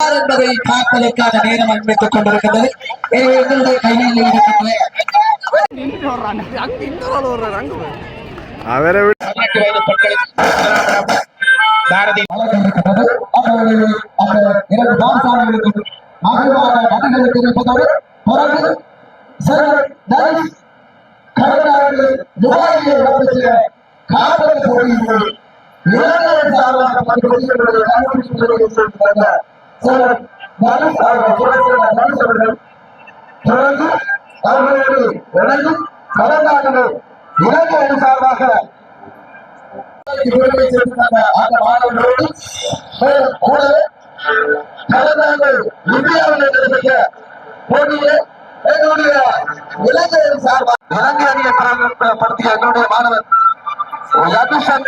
என்பதை பார்ப்பதற்கான நேரம் அனுமதித்துக் கொண்டிருக்கிறது எனவே எங்களுடைய கையில் இருக்கின்ற. பாரதி இரண்டு மகிழ்வான நடிகளுக்கு இருப்பதோடு தனுஷ் துபாயிலே போட்டியில் இளைஞர் சார்பாக கண்டுபிடிப்புகளை சிலர் தனுஷ் அவர்கள் தனுஷ் அவர்கள் தொடர்ந்து அவர்களோடு இணைந்து கடனாளர்கள் இளைஞர் சார்பாக அந்த மாணவர்களோடு கூடவே கடந்த ஆண்டு இந்தியாவில் நடைபெற்ற போட்டியிலே எங்களுடைய இளைஞர் சார்பாக இலங்கை அணியை பிரகடனப்படுத்திய எங்களுடைய மாணவர் யதுஷன்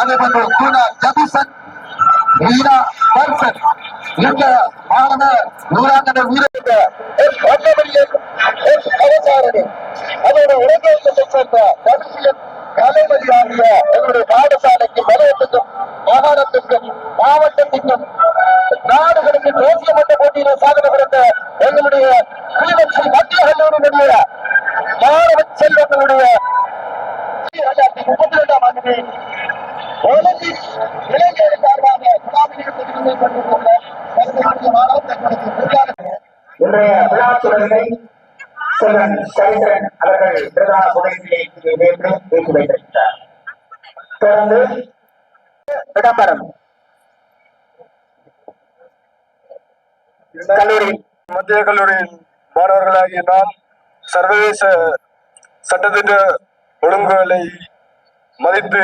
அதே போன்று கூனா ஜபிசன் வீணா பர்சன். இந்த மாணவ நூறாண்டு வீரர்கிட்ட எஸ் வண்ணமணியன் எஸ் அவசாரணி அதோட உலகத்தை சேர்ந்த தரிசியன் கலைமதி ஆகிய எங்களுடைய பாடசாலைக்கு வலயத்துக்கும் மாகாணத்திற்கும் மாவட்டத்திற்கும் நாடுகளுக்கு தேசிய மட்ட போட்டியில சாதனை படைத்த எங்களுடைய கிளிநொச்சி மத்திய கல்லூரியினுடைய கல்லூரி மத்திய கல்லூரியின் மாணவர்களாகிய நாம் சர்வதேச சட்டத்திட்ட ஒழுங்குகளை மதித்து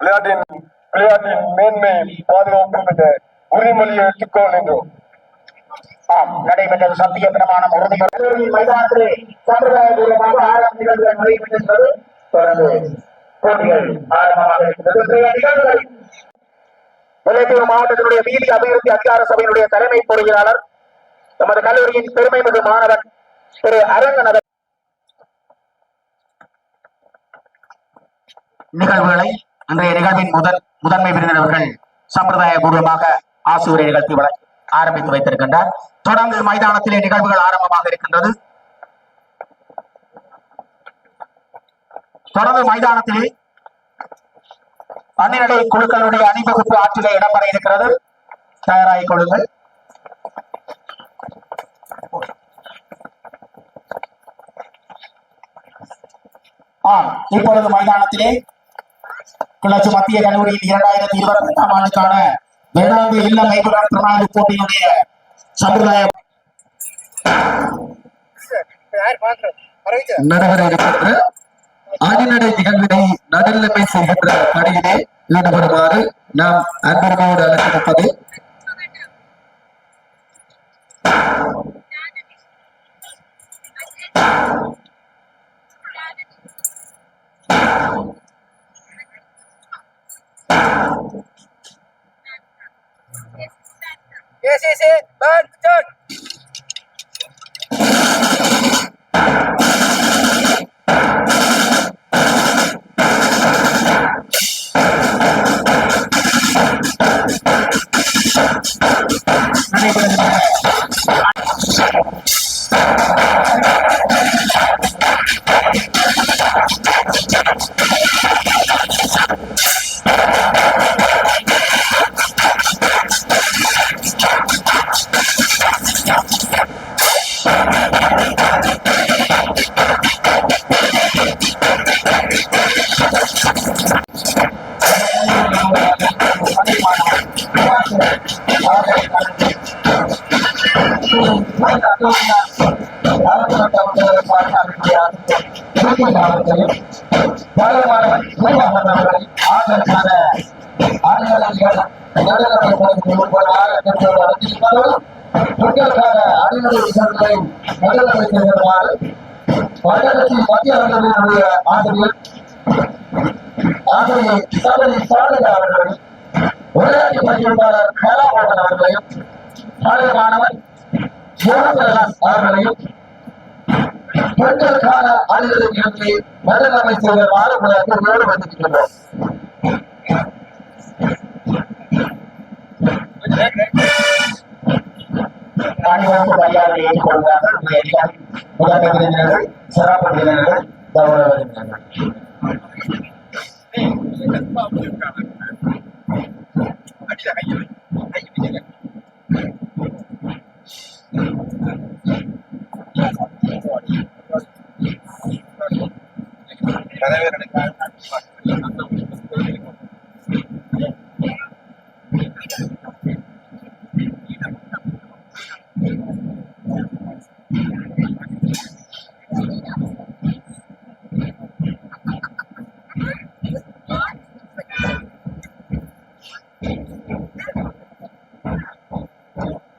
விளையாட்டின் விளையாட்டின் மேன்மை பாதுகாப்பு என்ற உறுதிமொழியை எடுத்துக்கொள் என்றோம் ஆம் நடைபெற்றது சத்திய பிரமாணம் உறுதி. கல்லூரி மைதானத்திலே சம்பிரதாய பூர்வமாக ஆறாம் நிகழ்வுகள் நடைபெற்றிருந்தது தொடர்ந்து போட்டிகள் ஆரம்பமாக இருக்கின்றது. முல்லைத்தீவு மாவட்டத்தினுடைய வீதி அபிவிருத்தி அதிகார சபையினுடைய தலைமை பொறியியலாளர் நமது கல்லூரியின் பெருமை மிகு மாணவன் திரு அரங்கநகர் நிகழ்வுகளை இன்றைய நிகழ்வின் முதல் முதன்மை விருந்தினர்கள் சம்பிரதாய பூர்வமாக ஆசிரியரை நிகழ்த்தி வழங்கி ஆரம்பித்து வைத்திருக்கின்றார். தொடர்ந்து மைதானத்திலே நிகழ்வுகள் ஆரம்பமாக இருக்கின்றது. தொடர்ந்து மைதானத்திலே அந்நிலை குழுக்களுடைய அணிவகுப்பு ஆற்றிலே இடம்பெற இருக்கிறது. தயாராகிக் கொள்ளுங்கள். இப்பொழுது மைதானத்திலே கிளர்ச்சி மத்திய கல்லூரியில் இரண்டாயிரத்தி இருபத்தி எட்டாம் ஆண்டுக்கான வேளாண்மை இல்ல மைகுரான் பிரணாளி போட்டியினுடைய சம்பிரதாய நடைபெற இருக்கின்ற ஆதிநடை நிகழ்வினை நடுநிலைமை செய்கின்ற பணியிலே ஈடுபடுமாறு நாம் அன்பர்களோடு அழைத்திருப்பது Yes, yes, yes. Burn, turn. மத்திய ஆசிரியர் ஆசிரியர் சபரி சாரதா அவர்களையும் விளையாட்டு பயிற்சியாளர் அவர்களையும் பழைய மாணவன் சிவபிரகாஷ் அவர்களையும் பெண்களுக்கான அணிகளை நிகழ்ச்சி மருதமை செய்த மாறுபடாது உங்களோடு வந்திருக்கின்றோம் அணிவகுப்பு மரியாதை ஏற்றுக்கொள்கிறார்கள் உங்களை எல்லாம் முதன்மை விருந்தினர்கள் சிறப்பு விருந்தினர்கள் கௌரவ விருந்தினர்கள்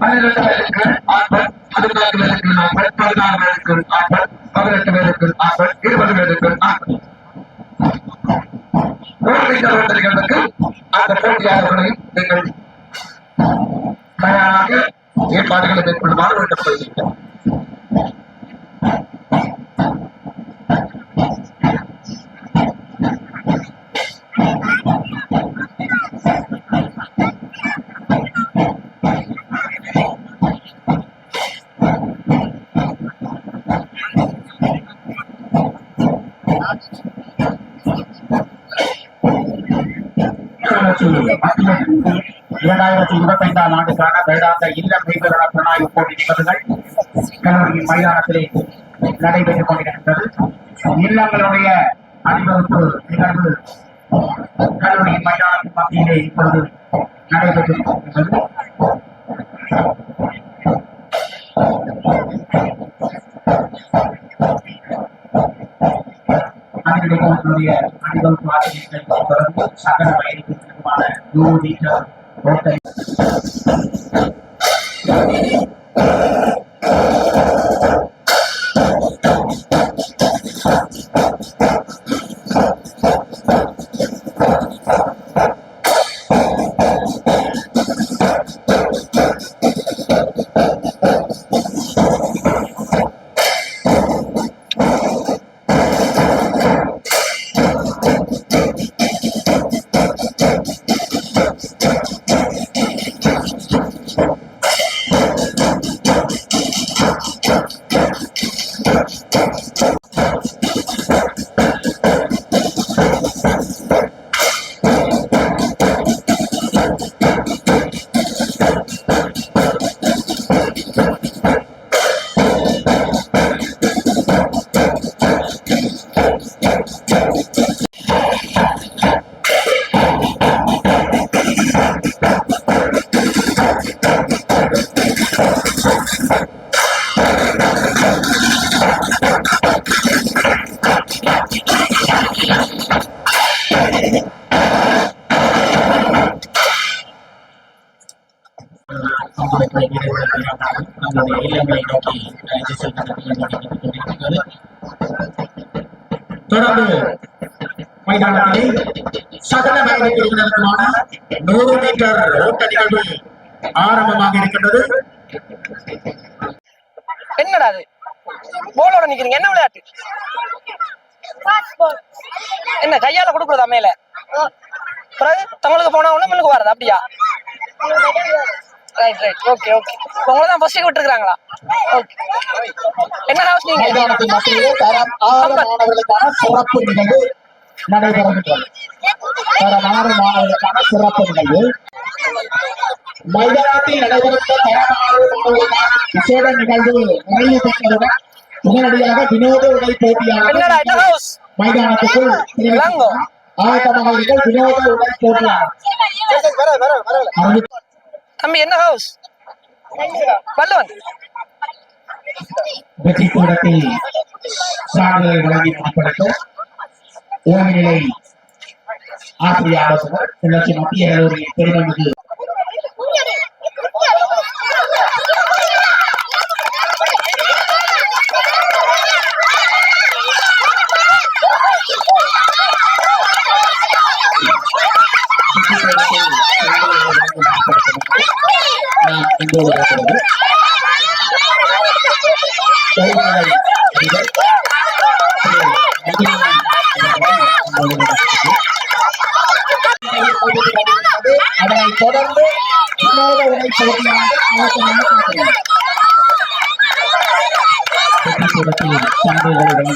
பன்னிரண்டு பேருக்கு ஆண்கள் பதினாறு பேருக்கு ஆண்கள் பதினாறு பேருக்கு ஆண்கள் பதினெட்டு பேருக்கு ஆண்கள் இருபது பேருக்கு ஆண்கள் போட்டிகள் அந்த போட்டியாளர்களையும் நீங்கள் தயாராக ஏற்பாடுகளை மேற்கொள்ளுமாறு இரண்டாயிரத்தி இருபத்தி ஐந்தாம் ஆண்டுக்கான வருடாந்த இல்ல மீன்வள புலனாய்வு போட்டி நிகழ்வுகள் கல்லூரியின் மைதானத்திலே நடைபெற்றுக் கொண்டிருக்கின்றது. இல்லங்களுடைய அணிவகுப்பு நிகழ்வு கல்லூரி மைதானத்தின் மத்தியிலே இப்பொழுது நடைபெற்றுக் கொண்டிருக்கிறது அணிவகுப்புடைய அணிவகுப்பு ஆசிரியர்கள் தொடர்ந்து சகல வயதுக்குமான நூறு மீட்டர் நம்முடைய இல்லங்களை நோக்கி திசை கொண்டிருக்கிறது தொடர்ந்து மைதானத்திலே சகல வயது பிரிவினருக்குமான நூறு மீட்டர் ஓட்ட நிகழ்வு ஆரம்பமாக இருக்கின்றது. என்னடா அது? போலோட நிக்கிறீங்க. என்ன விளையாட்டு? என்ன கையால கொடுக்குறதா மேல? பிறகு தமிழுக்கு போனா ஒண்ணு மின்னுக்கு வரது? அப்படியா? ரைட் ரைட் ஓகே ஓகே உங்களை தான் ஃபர்ஸ்ட் விட்டுருக்காங்களா ஓகே என்ன ஹவுஸ் நீங்க மைதானத்தின் சிறப்பு நிகழ்வு நடைபெறுகின்றது மாணவர்களுக்கான சிறப்பு நிகழ்வு மைதானத்தில் நடைபெறும் மாணவர்களுக்கான விசேட நிகழ்வு நிறைவு பெற்றவுடன் உடனடியாக வினோத உடை போட்டியாளர் மைதானத்துக்குள் ஆயத்தமாக வினோத உடை போட்டியாளர் தம்பி என்ன ஹவுஸ் வல்லுவன் வெற்றி கூடத்தில் சாதனை வழங்கி முடிப்பதற்கு ஓய்வு நிலை ஆசிரியர் ஆலோசகர் கிளர்ச்சி மத்திய கல்லூரியின் பெருமமிகு நான் இங்கோடு பேசுவது தொழிலாளர் அதிபர் திரு நந்தினி அவர்கள் அதனைத் தொடர்ந்து வினோத உடை போட்டியாளர்கள் ஆயத்தமாக காத்திருக்கிறார். வெற்றிக்கூடத்தில் சந்தைகளை வழங்கி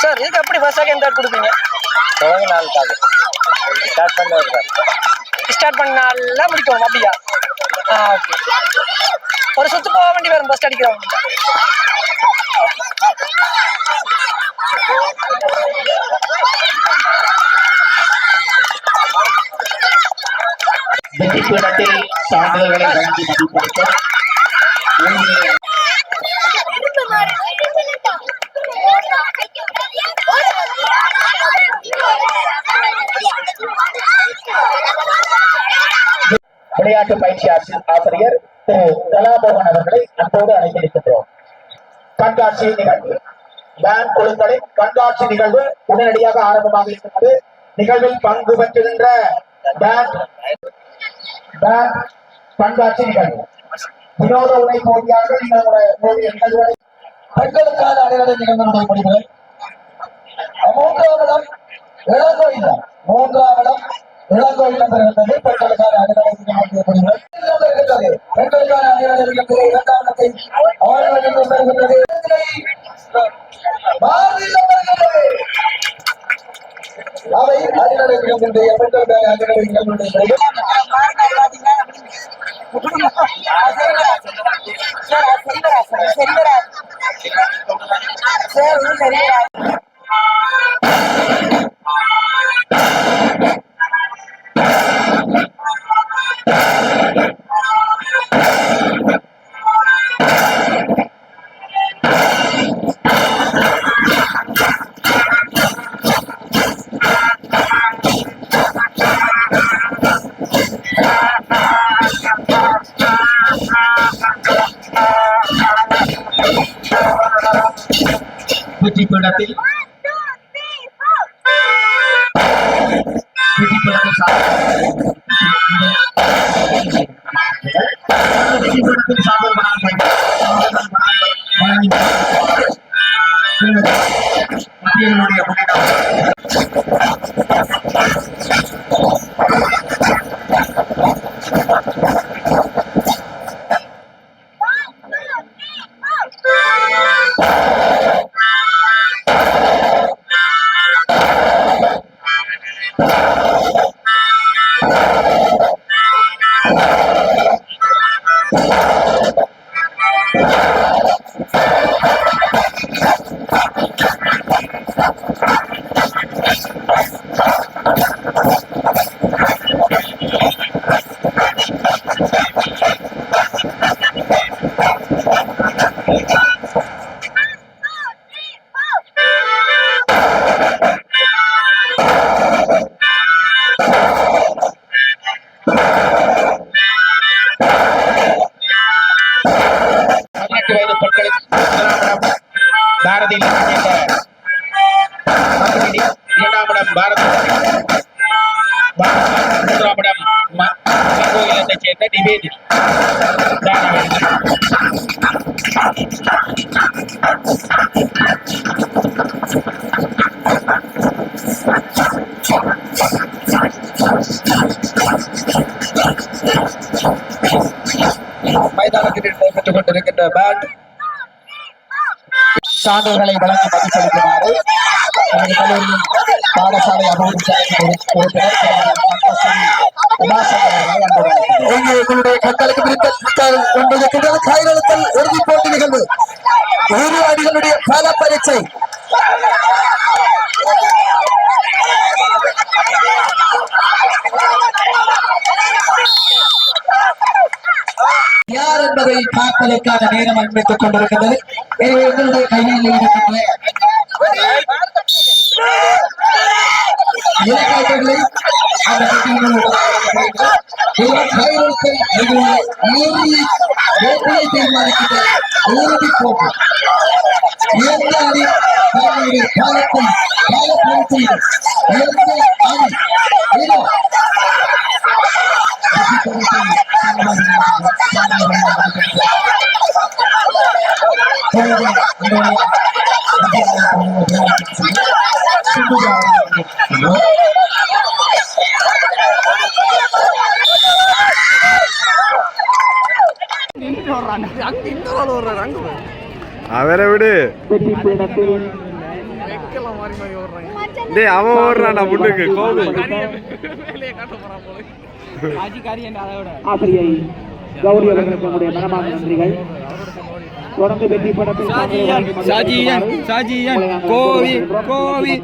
சார் இதுக்கு எப்படி ஃபர்ஸ்ட் செகண்ட் தேர்ட் கொடுப்பீங்க? நாள் காது ஸ்டார்ட் பண்ண ஸ்டார்ட் பண்ணால முடிக்கணும் அப்படியா? ஆ ஓகே ஒரு சுத்து போக வேண்டி வரும் ஃபர்ஸ்ட் அடிக்கிறவங்க. வெற்றிக்கூடத்தில் சான்றிதழ்களை வழங்கி மதிப்பளிக்க விளையாட்டு பயிற்சி ஆசி- ஆசிரியர் திரு கலாபோகன் அவர்களை அன்போடு அழைத்திருக்கின்றோம். கண்காட்சி நிகழ்வு. பேங்க் குழுக்களின் கண்காட்சி நிகழ்வு உடனடியாக ஆரம்பமாக இருக்கிறது நிகழ்வில் பங்கு பெற்றுகின்ற பேங்க் பேங்க் கண்காட்சி நிகழ்வு. வினோத உடை போட்டியாக நீங்கள் நிகழ்வுகளை பெண்களுக்கான அடையாள நிகழ்வு முடிவுகள். மூன்றாவிடம் இளங்கோயிலம் மூன்றாவிடம் இளங்கோயிலம் பெறுகின்றது Enggak. என்னுடைய சேர்ந்த நிவேதி மைதானத்தில் நடைபெற்றுக் கொண்டிருக்கின்ற பேட் சான்றுகளை வழங்கி மதிப்பளிக்குமாறு கல்லூரியின் பாடசாலை கண்களுக்கு ஒன்பது கையெழுத்தல் இறுதிப் போட்டி நிகழ்வு. இரு அணிகளுடைய பல பரீட்சை யார் என்பதை பார்ப்பதற்கான நேரம் அனுமதித்துக் கொண்டிருக்கிறது எங்களுடைய கையில் இருக்கின்ற இலக்காய்களை அந்த பட்டியலில் இவர் கையெழுத்தில் இதுவரை இறுதி வெற்றியை தீர்மானிக்கின்ற இறுதிப் போட்டி எந்த அணி தங்களுடைய காலத்தில் காலப்பரிசையில் எந்த அணி விடு டேய் அவன் ஓடுறான்டா முன்னுக்கு ஆசிரியை கௌரி அவர்களுக்கு நன்றிகள் தொடர்ந்து வெற்றி படத்தில் சாஜியன், சாஜியன், கோவி, கோவி.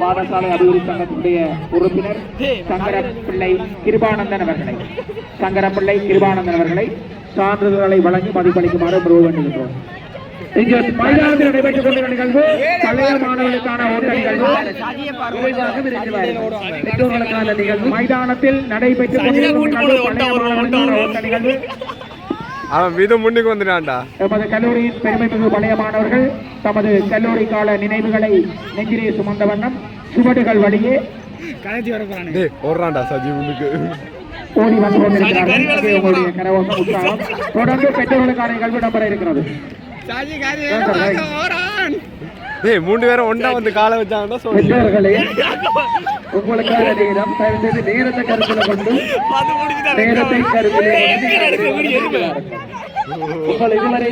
பாடசாலை அபிவிருத்தி சங்கத்தினுடைய உறுப்பினர் சங்கரப்பிள்ளை கிருபானந்தன் அவர்களை சங்கரப்பிள்ளை கிருபானந்தன் அவர்களை சான்றிதழ்களை வழங்கி மதிப்பளிக்குமாறு முருக வேண்டுகின்றோம் இங்கு மைதானத்தில் நடைபெற்றுக் கொண்டிருந்த நிகழ்வு பழைய மாணவர்களுக்கான ஓட்ட நிகழ்வு. மைதானத்தில் நடைபெற்றுக் கொண்டிருக்கும் நிகழ்வு. அவன் முன்னுக்கு வந்துட்டான்டா. எமது கல்லூரியின் பெருமைமிகு பழைய மாணவர்கள் தமது கல்லூரி கால நினைவுகளை நெஞ்சிலே சுமந்த வண்ணம் சுவடுகள் வழியே டேய் ஓடுறான்டா சஜி முன்னுக்கு. ஓடி வந்து கொண்டிருக்கிறார்கள். இது உங்களுடைய கரவசம் உற்சாகம். தொடர்ந்து பெற்றோர்களுக்கான நிகழ்வு நம்பர இருக்கிறது. டேய் மூணு பேரும் ஒன்றா வந்து காலை வச்சாங்கன்னா சொல்லு. பெற்றோர்களே உங்களுக்கான நேரம் செய்து நேரத்தை கருத்தில் கொண்டு நேரத்தை கருத்தில் கொண்டு உங்கள் இதுவரை